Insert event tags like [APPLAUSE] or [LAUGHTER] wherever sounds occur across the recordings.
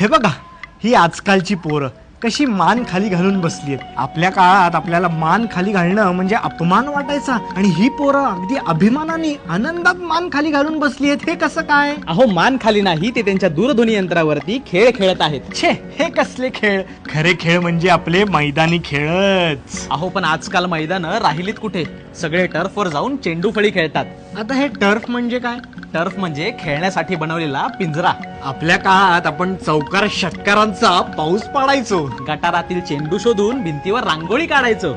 हे बघा ही आजकालची पोरं कशी मान खाली घालून बसली आहेत आपल्या काळात आपल्याला मान खाली घालणं म्हणजे अपमान वाटायचा आणि ही पोरं अगदी अभिमानाने आनंदात मान खाली घालून बसली आहेत हे कसं काय? अहो मान खाली नाही ते त्यांच्या दूरध्वनी यंत्रावरती खेळ खेळत आहेत. छे हे कसले खेळ? खरे खेळ म्हणजे आपले मैदानी खेळच. अहो पण आजकाल मैदानं राहिलीत कुठे? सगळे टर्फवर जाऊन चेंडू फळी खेळतात. आता हे टर्फ म्हणजे काय? टर्फ म्हणजे खेळण्यासाठी बनवलेला पिंजरा. आपल्या काळात आपण चौकार षटकारांचा पाऊस पाडायचो. गटारातील चेंडू शोधून भिंतीवर रांगोळी काढायचो.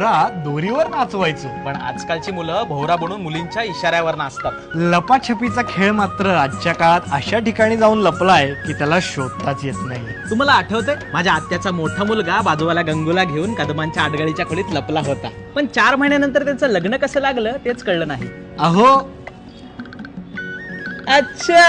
भवरा दोरीवर नाचवायचो. पण आजकालची मुलं भोवरा बनून मुलींच्या इशाऱ्यावर नाचतात. लपाछपीचा खेळ मात्र आजच्या काळात अशा ठिकाणी जाऊन लपलाय की त्याला शोधताच येत नाही. तुम्हाला आठवतंय? माझ्या आत्याचा मोठा मुलगा बाजूवाला गंगूला घेऊन कदमांच्या आडगळीच्या खोलीत लपला होता. पण चार महिन्यानंतर त्याचं लग्न कसं लागलं तेच कळलं नाही. अहो अच्छा.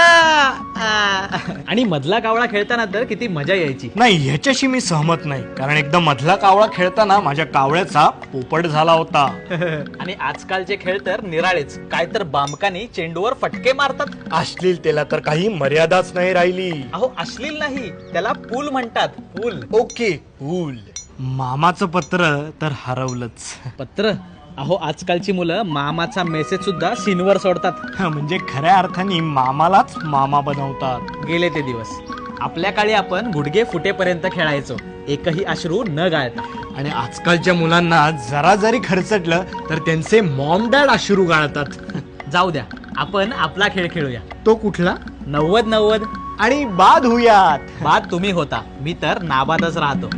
आणि मधला कावळा खेळताना तर किती मजा यायची. नाही ह्याच्याशी मी सहमत नाही. कारण एकदा मधला कावळा खेळताना माझ्या कावळ्याचा पोपट झाला होता. [LAUGHS] आणि आजकालचे खेळ तर निराळेच. काय तर बामकानी चेंडूवर फटके मारतात. अश्लीलतेला तर काही मर्यादाच नाही राहिली. अहो अश्लील नाही. त्याला पूल म्हणतात. पूल. ओके कूल मामाचं पत्र तर हरवलंच. पत्र? अहो आजकालची मुलं मामाचा मेसेज सुद्धा सीनवर सोडतात. म्हणजे खऱ्या अर्थाने मामालाच मामा बनवतात. गेले ते दिवस. आपल्या काळी आपण गुडघे फुटेपर्यंत खेळायचो. एकही अश्रू न गाळता. आणि आजकालच्या मुलांना जरा जरी खर्चटलं तर त्यांचे मॉम डॅड अश्रू गाळतात. जाऊ द्या. आपण आपला खेळ खेळूया. तो कुठला? नव्वद नव्वद. आणि बाद होऊयात बाद तुम्ही होता. मी तर नाबादच राहतो.